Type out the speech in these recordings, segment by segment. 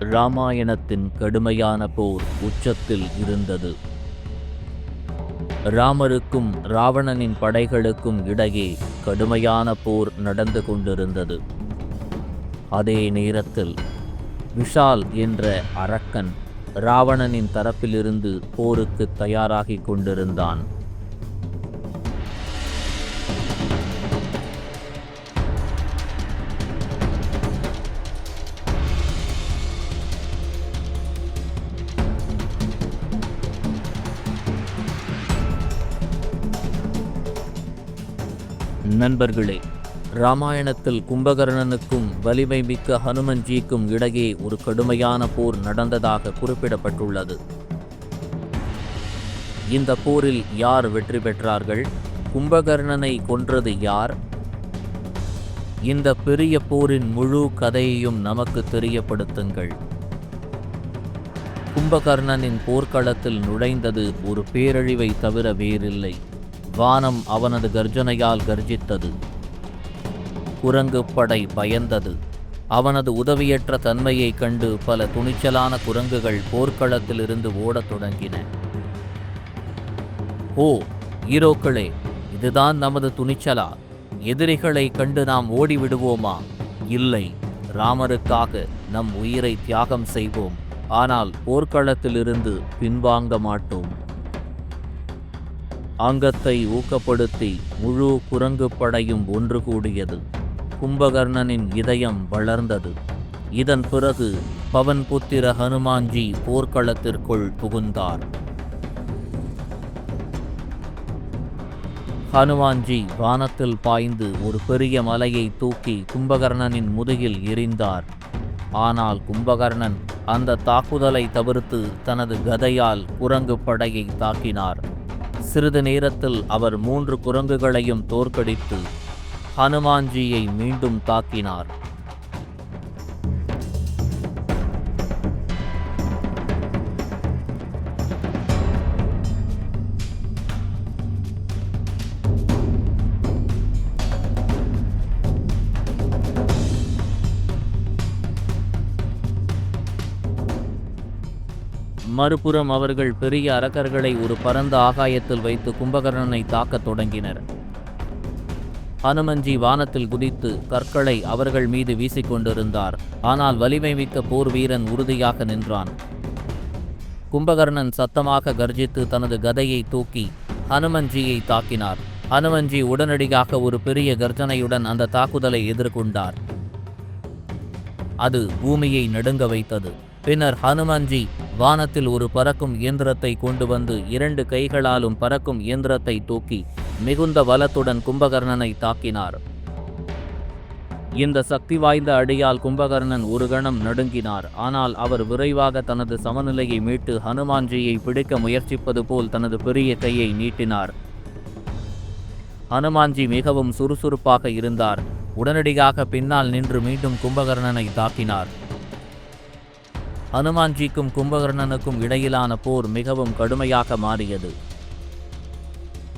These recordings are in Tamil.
இராமாயணத்தின் கடுமையான போர் உச்சத்தில் இருந்தது. ராமருக்கும் ராவணனின் படைகளுக்கும் இடையே கடுமையான போர் நடந்து கொண்டிருந்தது. அதே நேரத்தில் விஷால் என்ற அரக்கன் ராவணனின் தரப்பிலிருந்து போருக்கு தயாராகிக் கொண்டிருந்தான். நண்பர்களே ராமாயணத்தில் கும்பகர்ணனுக்கும் வலிமை மிக்க ஹனுமன்ஜிக்கும் இடையே ஒரு கடுமையான போர் நடந்ததாக குறிப்பிடப்பட்டுள்ளது. இந்த போரில் யார் வெற்றி பெற்றார்கள்? கும்பகர்ணனை கொன்றது யார்? இந்த பெரிய போரின் முழு கதையையும் நமக்கு தெரியப்படுத்துங்கள். கும்பகர்ணனின் போர்க்களத்தில் நுழைந்தது ஒரு பேரழிவை தவிர வேறில்லை. வானம் அவனது கர்ஜனையால் கர்ஜித்தது. குரங்கு படை பயந்தது. அவனது உதவியற்ற தன்மையைக் கண்டு பல துணிச்சலான குரங்குகள் போர்க்களத்திலிருந்து ஓடத் தொடங்கின. ஓ ஈரோக்களே இதுதான் நமது துணிச்சலா? எதிரிகளை கண்டு நாம் ஓடிவிடுவோமா? இல்லை ராமருக்காக நம் உயிரை தியாகம் செய்வோம். ஆனால் போர்க்களத்திலிருந்து பின்வாங்க மாட்டோம். ஆங்கத்தை ஊக்கப்படுத்தி முழு குரங்கு படையும் ஒன்று கூடியது கும்பகர்ணனின் இதயம் வளர்ந்தது. இதன் பிறகு பவன் புத்திர ஹனுமான்ஜி போர்க்களத்திற்குள் புகுந்தார். ஹனுமான்ஜி வானத்தில் பாய்ந்து ஒரு பெரிய மலையை தூக்கி கும்பகர்ணனின் முதுகில் எரிந்தார் ஆனால் கும்பகர்ணன் அந்த தாக்குதலை தவிர்த்து தனது கதையால் குரங்கு படையை தாக்கினார். சிறிது நேரத்தில் அவர் மூன்று குரங்குகளையும் தோற்கடித்து ஹனுமான்ஜியை மீண்டும் தாக்கினார். மறுபுறம் அவர்கள் பெரிய அரக்கர்களை ஒரு பரந்த ஆகாயத்தில் வைத்து கும்பகர்ணனை தாக்கத் தொடங்கினர். ஹனுமன்ஜி வானத்தில் குதித்து கற்களை அவர்கள் மீது வீசிக்கொண்டிருந்தார். ஆனால் வலிமை மிக்க போர் வீரன் உறுதியாக நின்றான். கும்பகர்ணன் சத்தமாக கர்ஜித்து தனது கதையை தூக்கி ஹனுமன்ஜியை தாக்கினார். ஹனுமன்ஜி உடனடியாக ஒரு பெரிய கர்ஜனையுடன் அந்த தாக்குதலை எதிர்கொண்டார். அது பூமியை நடுங்க வைத்தது. பின்னர் ஹனுமான்ஜி வானத்தில் ஒரு பறக்கும் இயந்திரத்தை கொண்டு வந்து இரண்டு கைகளாலும் பறக்கும் இயந்திரத்தை தூக்கி மிகுந்த வலத்துடன் கும்பகர்ணனை தாக்கினார். இந்த சக்தி வாய்ந்த அடியால் கும்பகர்ணன் ஒரு கணம் நடுங்கினார். ஆனால் அவர் விரைவாக தனது சமநிலையை மீட்டு ஹனுமான்ஜியை பிடிக்க முயற்சிப்பது போல் தனது பெரிய கையை நீட்டினார். ஹனுமான்ஜி மிகவும் சுறுசுறுப்பாக இருந்தார். உடனடியாக பின்னால் நின்று மீண்டும் கும்பகர்ணனை தாக்கினார். ஹனுமான்ஜிக்கும் கும்பகர்ணனுக்கும் இடையிலான போர் மிகவும் கடுமையாக மாறியது.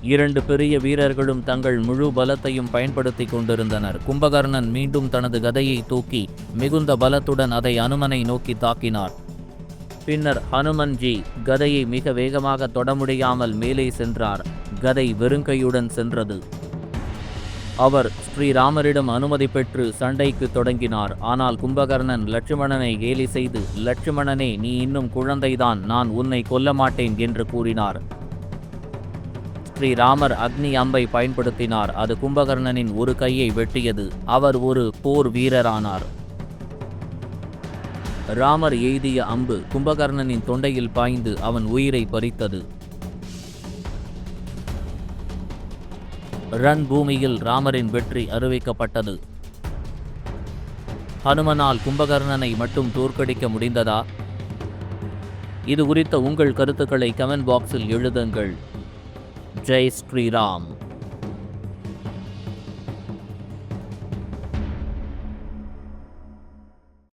இரண்டு பெரிய வீரர்களும் தங்கள் முழு பலத்தையும் பயன்படுத்தி கொண்டிருந்தனர். கும்பகர்ணன் மீண்டும் தனது கதையை தூக்கி மிகுந்த பலத்துடன் அதை அனுமனை நோக்கி தாக்கினார். பின்னர் ஹனுமன்ஜி கதையை மிக வேகமாக தொட முடியாமல் மேலே சென்றார். கதை வெறுங்கையுடன் சென்றது. அவர் ஸ்ரீராமரிடம் அனுமதி பெற்று சண்டைக்கு தொடங்கினார். ஆனால் கும்பகர்ணன் லட்சுமணனை கேலி செய்து லட்சுமணனே நீ இன்னும் குழந்தைதான் நான் உன்னை கொல்ல மாட்டேன் என்று கூறினார். ஸ்ரீராமர் அக்னி அம்பை பயன்படுத்தினார். அது கும்பகர்ணனின் ஒரு கையை வெட்டியது. அவர் ஒரு போர் வீரரானார். ராமர் எய்திய அம்பு கும்பகர்ணனின் தொண்டையில் பாய்ந்து அவன் உயிரை பறித்தது. ரன் பூமியில் ராமரின் வெற்றி அறிவிக்கப்பட்டது ஹனுமனால் கும்பகர்ணனை மட்டும் தோற்கடிக்க முடிந்ததா? இது குறித்த உங்கள் கருத்துக்களை கமெண்ட் பாக்ஸில் எழுதுங்கள். ஜெய் ஸ்ரீராம்.